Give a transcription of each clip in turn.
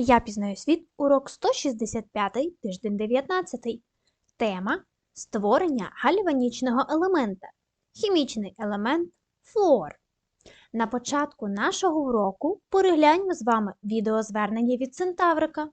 Я пізнаю світ, урок 165, тиждень 19. Тема створення гальванічного елемента. Хімічний елемент флуор. На початку нашого уроку перегляньмо з вами відеозвернення від Центаврика.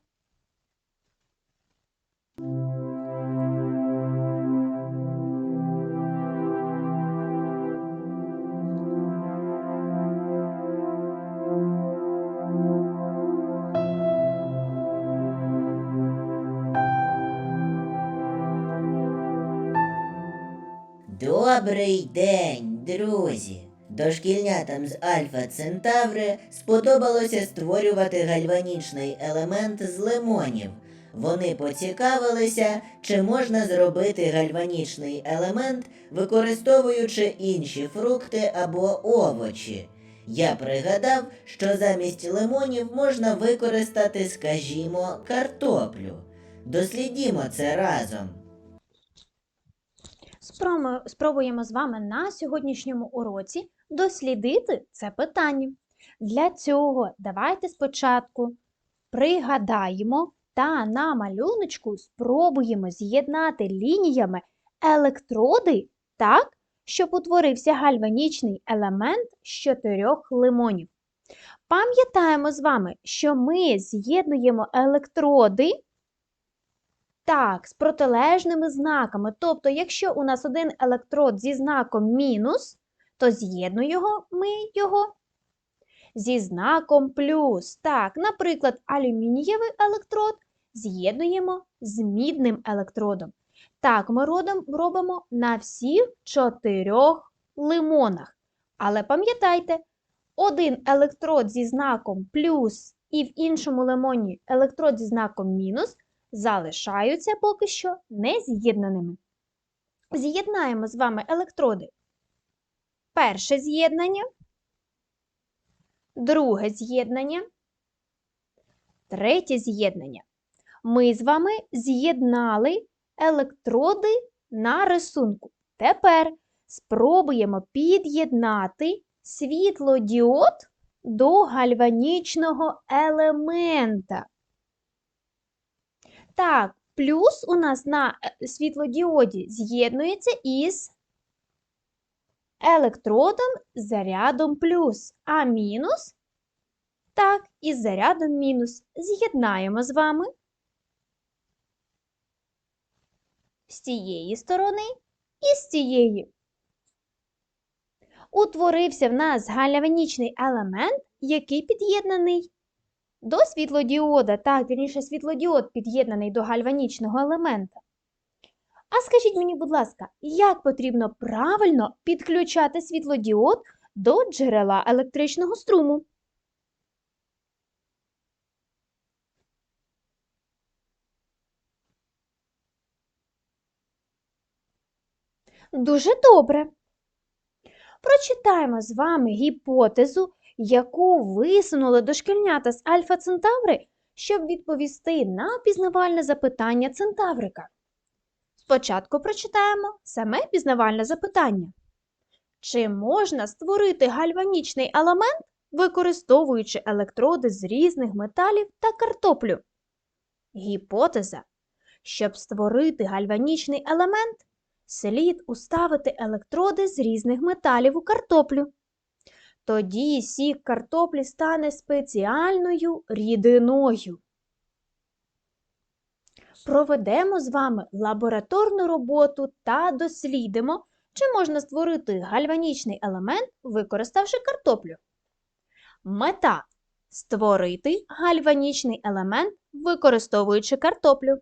Добрий день, друзі! Дошкільнятам з Альфа Центаври сподобалося створювати гальванічний елемент з лимонів. Вони поцікавилися, чи можна зробити гальванічний елемент, використовуючи інші фрукти або овочі. Я пригадав, що замість лимонів можна використати, скажімо, картоплю. Дослідімо це разом. Спробуємо- з вами на сьогоднішньому уроці дослідити це питання. Для цього давайте спочатку пригадаємо та на малюночку спробуємо з'єднати лініями електроди так, щоб утворився гальванічний елемент з чотирьох лимонів. Пам'ятаємо з вами, що ми з'єднуємо електроди так, з протилежними знаками. Тобто, якщо у нас один електрод зі знаком мінус, то з'єднуємо ми його зі знаком плюс. Так, наприклад, алюмінієвий електрод з'єднуємо з мідним електродом. Так, ми робимо на всіх чотирьох лимонах. Але пам'ятайте, один електрод зі знаком плюс і в іншому лимоні електрод зі знаком мінус залишаються поки що нез'єднаними. З'єднаємо з вами електроди. Перше з'єднання, друге з'єднання, третє з'єднання. Ми з вами з'єднали електроди на рисунку. Тепер спробуємо під'єднати світлодіод до гальванічного елемента. Так, плюс у нас на е, світлодіоді з'єднується із електродом зарядом плюс, а мінус так, із зарядом мінус. З'єднаємо з вами з цієї сторони і з цієї. Утворився в нас гальванічний елемент, який під'єднаний до світлодіода, так, вірніше, світлодіод під'єднаний до гальванічного елемента. А скажіть мені, будь ласка, як потрібно правильно підключати світлодіод до джерела електричного струму? Дуже добре. Прочитаємо з вами гіпотезу, яку висунули дошкільнята з Альфа Центаври, щоб відповісти на пізнавальне запитання Центаврика. Спочатку прочитаємо саме пізнавальне запитання. Чи можна створити гальванічний елемент, використовуючи електроди з різних металів та картоплю? Гіпотеза. Щоб створити гальванічний елемент, слід уставити електроди з різних металів у картоплю. Тоді сік картоплі стане спеціальною рідиною. Проведемо з вами лабораторну роботу та дослідимо, чи можна створити гальванічний елемент, використавши картоплю. Мета створити гальванічний елемент, використовуючи картоплю.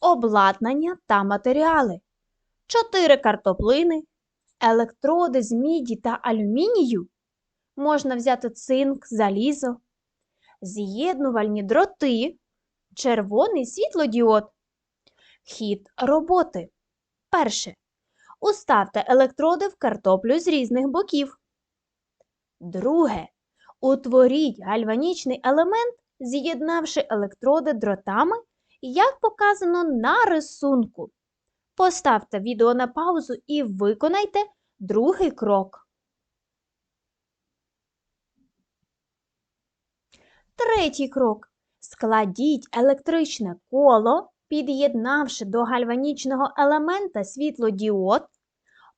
Обладнання та матеріали. 4 картоплини, електроди з міді та алюмінію, можна взяти цинк, залізо, з'єднувальні дроти, червоний світлодіод. Хід роботи. Перше. Уставте електроди в картоплю з різних боків. Друге. Утворіть гальванічний елемент, з'єднавши електроди дротами, як показано на рисунку. Поставте відео на паузу і виконайте другий крок. Третій крок. Складіть електричне коло, під'єднавши до гальванічного елемента світлодіод.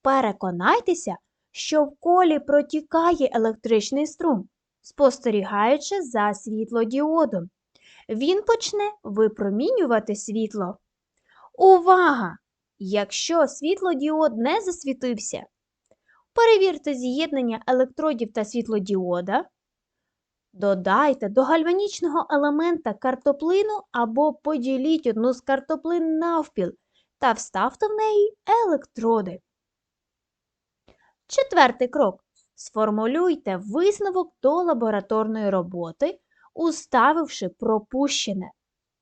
Переконайтеся, що в колі протікає електричний струм, спостерігаючи за світлодіодом. Він почне випромінювати світло. Увага! Якщо світлодіод не засвітився, перевірте з'єднання електродів та світлодіода. Додайте до гальванічного елемента картоплину або поділіть одну з картоплин навпіл та вставте в неї електроди. Четвертий крок. Сформулюйте висновок до лабораторної роботи, уставивши пропущене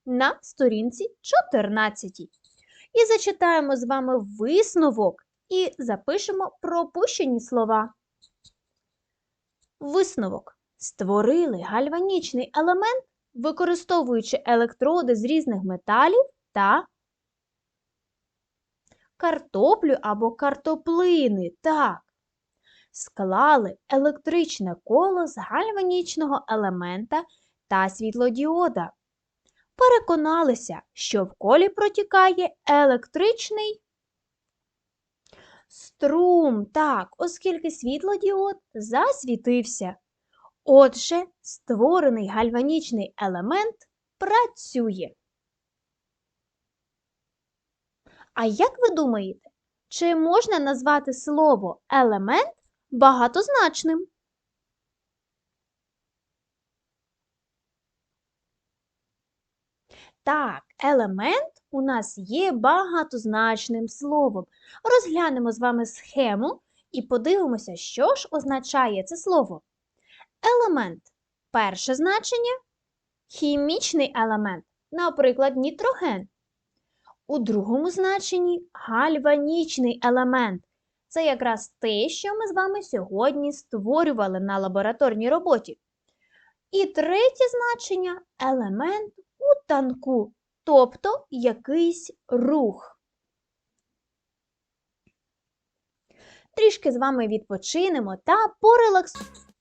на сторінці 14. І зачитаємо з вами висновок і запишемо пропущені слова. Висновок. Створили гальванічний елемент, використовуючи електроди з різних металів та картоплю або картоплини. Так. Склали електричне коло з гальванічного елемента та світлодіода. Переконалися, що в колі протікає електричний струм. Так, оскільки світлодіод засвітився. Отже, створений гальванічний елемент працює. А як ви думаєте, чи можна назвати слово елемент багатозначним? Так, елемент у нас є багатозначним словом. Розглянемо з вами схему і подивимося, що ж означає це слово. Елемент. Перше значення хімічний елемент, наприклад, нітроген. У другому значенні гальванічний елемент. Це якраз те, що ми з вами сьогодні створювали на лабораторній роботі. І третє значення елемент у танку, тобто якийсь рух. Трішки з вами відпочинемо та порелаксуємо.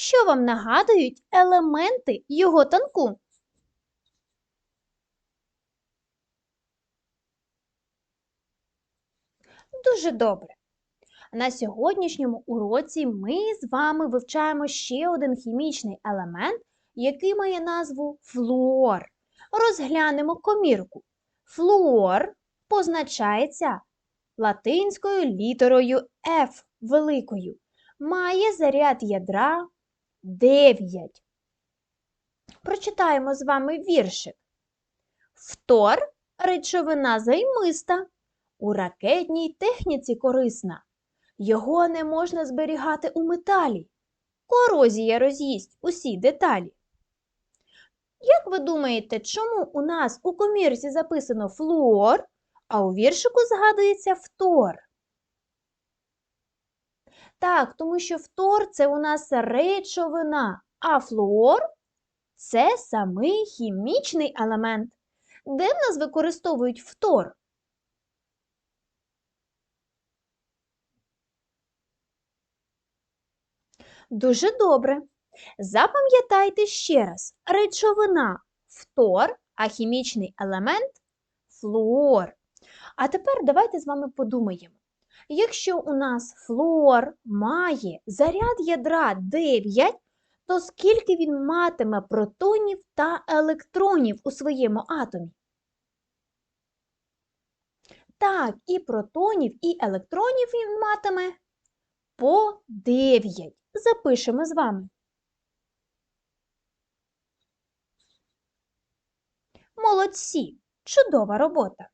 Що вам нагадують елементи його танку? Дуже добре. На сьогоднішньому уроці ми з вами вивчаємо ще один хімічний елемент, який має назву флуор. Розглянемо комірку. Флуор позначається латинською літерою F великою. Має заряд ядра 9. Прочитаємо з вами віршик. Фтор речовина займиста, у ракетній техніці корисна. Його не можна зберігати у металі. Корозія роз'їсть усі деталі. Як ви думаєте, чому у нас у комірці записано флуор, а у віршику згадується фтор? Так, тому що фтор це у нас речовина, а флуор це самий хімічний елемент. Де в нас використовують фтор? Дуже добре. Запам'ятайте ще раз: речовина фтор, а хімічний елемент флуор. А тепер давайте з вами подумаємо. Якщо у нас флуор має заряд ядра 9, то скільки він матиме протонів та електронів у своєму атомі? Так, і протонів, і електронів він матиме по 9. Запишемо з вами. Молодці! Чудова робота!